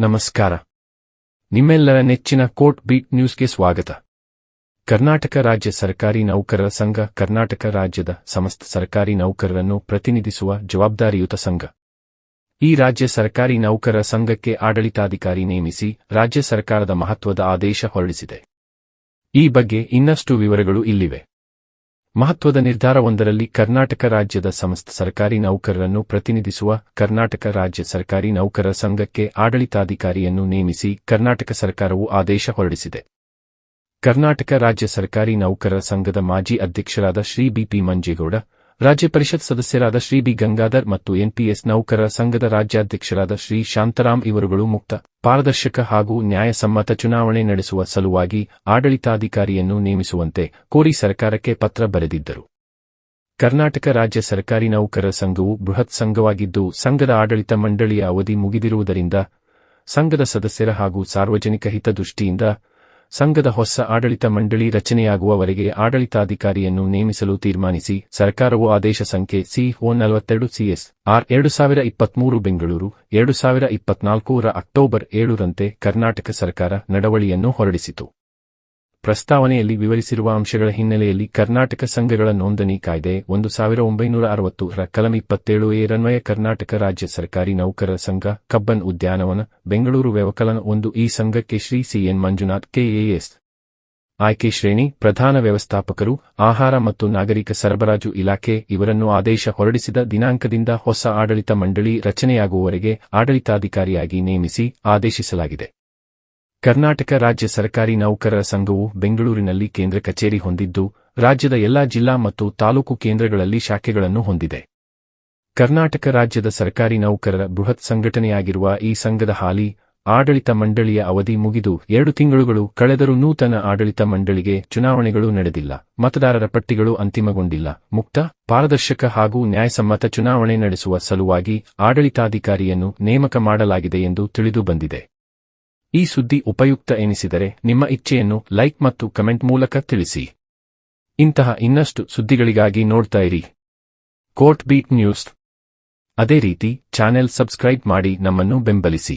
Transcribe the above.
ನಮಸ್ಕಾರ. ನಿಮ್ಮೆಲ್ಲರ ನೆಚ್ಚಿನ ಕೋರ್ಟ್ ಬೀಟ್ ನ್ಯೂಸ್ಗೆ ಸ್ವಾಗತ. ಕರ್ನಾಟಕ ರಾಜ್ಯ ಸರ್ಕಾರಿ ನೌಕರರ ಸಂಘ, ಕರ್ನಾಟಕ ರಾಜ್ಯದ ಸಮಸ್ತ ಸರ್ಕಾರಿ ನೌಕರರನ್ನು ಪ್ರತಿನಿಧಿಸುವ ಜವಾಬ್ದಾರಿಯುತ ಸಂಘ. ಈ ರಾಜ್ಯ ಸರ್ಕಾರಿ ನೌಕರರ ಸಂಘಕ್ಕೆ ಆಡಳಿತಾಧಿಕಾರಿ ನೇಮಿಸಿ ರಾಜ್ಯ ಸರ್ಕಾರದ ಮಹತ್ವದ ಆದೇಶ ಹೊರಡಿಸಿದೆ. ಈ ಬಗ್ಗೆ ಇನ್ನಷ್ಟು ವಿವರಗಳು ಇಲ್ಲಿವೆ. ಮಹತ್ವದ ನಿರ್ಧಾರವೊಂದರಲ್ಲಿ ಕರ್ನಾಟಕ ರಾಜ್ಯದ ಸಮಸ್ತ ಸರ್ಕಾರಿ ನೌಕರರನ್ನು ಪ್ರತಿನಿಧಿಸುವ ಕರ್ನಾಟಕ ರಾಜ್ಯ ಸರ್ಕಾರಿ ನೌಕರರ ಸಂಘಕ್ಕೆ ಆಡಳಿತಾಧಿಕಾರಿಯನ್ನು ನೇಮಿಸಿ ಕರ್ನಾಟಕ ಸರ್ಕಾರವು ಆದೇಶ ಹೊರಡಿಸಿದೆ. ಕರ್ನಾಟಕ ರಾಜ್ಯ ಸರ್ಕಾರಿ ನೌಕರರ ಸಂಘದ ಮಾಜಿ ಅಧ್ಯಕ್ಷರಾದ ಶ್ರೀ ಬಿಪಿ ಮಂಜೇಗೌಡ ರಾಜ್ಯ ಪರಿಷತ್ ಸದಸ್ಯರಾದ ಶ್ರೀ ಬಿ ಗಂಗಾಧರ್ ಮತ್ತು ಎನ್ಪಿಎಸ್ ನೌಕರರ ಸಂಘದ ರಾಜ್ಯಾಧ್ಯಕ್ಷರಾದ ಶ್ರೀ ಶಾಂತರಾಮ್ ಇವರುಗಳು ಮುಕ್ತ, ಪಾರದರ್ಶಕ ಹಾಗೂ ನ್ಯಾಯಸಮ್ಮತ ಚುನಾವಣೆ ನಡೆಸುವ ಸಲುವಾಗಿ ಆಡಳಿತಾಧಿಕಾರಿಯನ್ನು ನೇಮಿಸುವಂತೆ ಕೋರಿ ಸರ್ಕಾರಕ್ಕೆ ಪತ್ರ ಬರೆದಿದ್ದರು. ಕರ್ನಾಟಕ ರಾಜ್ಯ ಸರ್ಕಾರಿ ನೌಕರರ ಸಂಘವು ಬೃಹತ್ ಸಂಘವಾಗಿದ್ದು, ಸಂಘದ ಆಡಳಿತ ಮಂಡಳಿಯ ಅವಧಿ ಮುಗಿದಿರುವುದರಿಂದ, ಸಂಘದ ಸದಸ್ಯರ ಹಾಗೂ ಸಾರ್ವಜನಿಕ ಹಿತದೃಷ್ಟಿಯಿಂದ ಸಂಘದ ಹೊಸ ಆಡಳಿತ ಮಂಡಳಿ ರಚನೆಯಾಗುವವರೆಗೆ ಆಡಳಿತಾಧಿಕಾರಿಯನ್ನು ನೇಮಿಸಲು ತೀರ್ಮಾನಿಸಿ, ಸರ್ಕಾರವು ಆದೇಶ ಸಂಖ್ಯೆ ಸಿ ಒ ನಲವತ್ತೆರಡು ಸಿಎಸ್ ಆರ್ ಎರಡು ಸಾವಿರ ಇಪ್ಪತ್ಮೂರು ಬೆಂಗಳೂರು ಎರಡು ಸಾವಿರ ಇಪ್ಪತ್ನಾಲ್ಕರ ಅಕ್ಟೋಬರ್ ಏಳರಂತೆ ಕರ್ನಾಟಕ ಸರ್ಕಾರ ನಡವಳಿಯನ್ನು ಹೊರಡಿಸಿತು. ಪ್ರಸ್ತಾವನೆಯಲ್ಲಿ ವಿವರಿಸಿರುವ ಅಂಶಗಳ ಹಿನ್ನೆಲೆಯಲ್ಲಿ ಕರ್ನಾಟಕ ಸಂಘಗಳ ನೋಂದಣಿ ಕಾಯ್ದೆ ಒಂದು ಸಾವಿರ ಒಂಬೈನೂರ ಅರವತ್ತು ರ ಕಲಂ ಇಪ್ಪತ್ತೇಳು ಏರನ್ವಯ ಕರ್ನಾಟಕ ರಾಜ್ಯ ಸರ್ಕಾರಿ ನೌಕರರ ಸಂಘ ಕಬ್ಬನ್ ಉದ್ಯಾನವನ, ಬೆಂಗಳೂರು ವ್ಯವಕಲನ ಒಂದು ಈ ಸಂಘಕ್ಕೆ ಶ್ರೀ ಸಿಎನ್ ಮಂಜುನಾಥ್ ಕೆಎಎಸ್ ಆಯ್ಕೆ ಶ್ರೇಣಿ, ಪ್ರಧಾನ ವ್ಯವಸ್ಥಾಪಕರು, ಆಹಾರ ಮತ್ತು ನಾಗರಿಕ ಸರಬರಾಜು ಇಲಾಖೆ ಇವರನ್ನು ಆದೇಶ ಹೊರಡಿಸಿದ ದಿನಾಂಕದಿಂದ ಹೊಸ ಆಡಳಿತ ಮಂಡಳಿ ರಚನೆಯಾಗುವವರೆಗೆ ಆಡಳಿತಾಧಿಕಾರಿಯಾಗಿ ನೇಮಿಸಿ ಆದೇಶಿಸಲಾಗಿದೆ. ಕರ್ನಾಟಕ ರಾಜ್ಯ ಸರ್ಕಾರಿ ನೌಕರರ ಸಂಘವು ಬೆಂಗಳೂರಿನಲ್ಲಿ ಕೇಂದ್ರ ಕಚೇರಿ ಹೊಂದಿದ್ದು, ರಾಜ್ಯದ ಎಲ್ಲಾ ಜಿಲ್ಲಾ ಮತ್ತು ತಾಲೂಕು ಕೇಂದ್ರಗಳಲ್ಲಿ ಶಾಖೆಗಳನ್ನು ಹೊಂದಿದೆ. ಕರ್ನಾಟಕ ರಾಜ್ಯದ ಸರ್ಕಾರಿ ನೌಕರರ ಬೃಹತ್ ಸಂಘಟನೆಯಾಗಿರುವ ಈ ಸಂಘದ ಹಾಲಿ, ಆಡಳಿತ ಮಂಡಳಿಯ ಅವಧಿ ಮುಗಿದು ಎರಡು ತಿಂಗಳುಗಳು ಕಳೆದರೂ ನೂತನ ಆಡಳಿತ ಮಂಡಳಿಗೆ ಚುನಾವಣೆಗಳು ನಡೆದಿಲ್ಲ, ಮತದಾರರ ಪಟ್ಟಿಗಳು ಅಂತಿಮಗೊಂಡಿಲ್ಲ. ಮುಕ್ತ, ಪಾರದರ್ಶಕ ಹಾಗೂ ನ್ಯಾಯಸಮ್ಮತ ಚುನಾವಣೆ ನಡೆಸುವ ಸಲುವಾಗಿ ಆಡಳಿತಾಧಿಕಾರಿಯನ್ನು ನೇಮಕ ಮಾಡಲಾಗಿದೆ ಎಂದು ತಿಳಿದು ಬಂದಿದೆ. ಈ ಸುದ್ದಿ ಉಪಯುಕ್ತ ಎನಿಸಿದರೆ ನಿಮ್ಮ ಇಚ್ಛೆಯನ್ನು ಲೈಕ್ ಮತ್ತು ಕಮೆಂಟ್ ಮೂಲಕ ತಿಳಿಸಿ. ಇಂತಹ ಇನ್ನಷ್ಟು ಸುದ್ದಿಗಳಿಗಾಗಿ ನೋಡ್ತಾ ಇರಿ. Court beat news. ಅದೇ ರೀತಿ ಚಾನೆಲ್ ಸಬ್ಸ್ಕ್ರೈಬ್ ಮಾಡಿ ನಮ್ಮನ್ನು ಬೆಂಬಲಿಸಿ.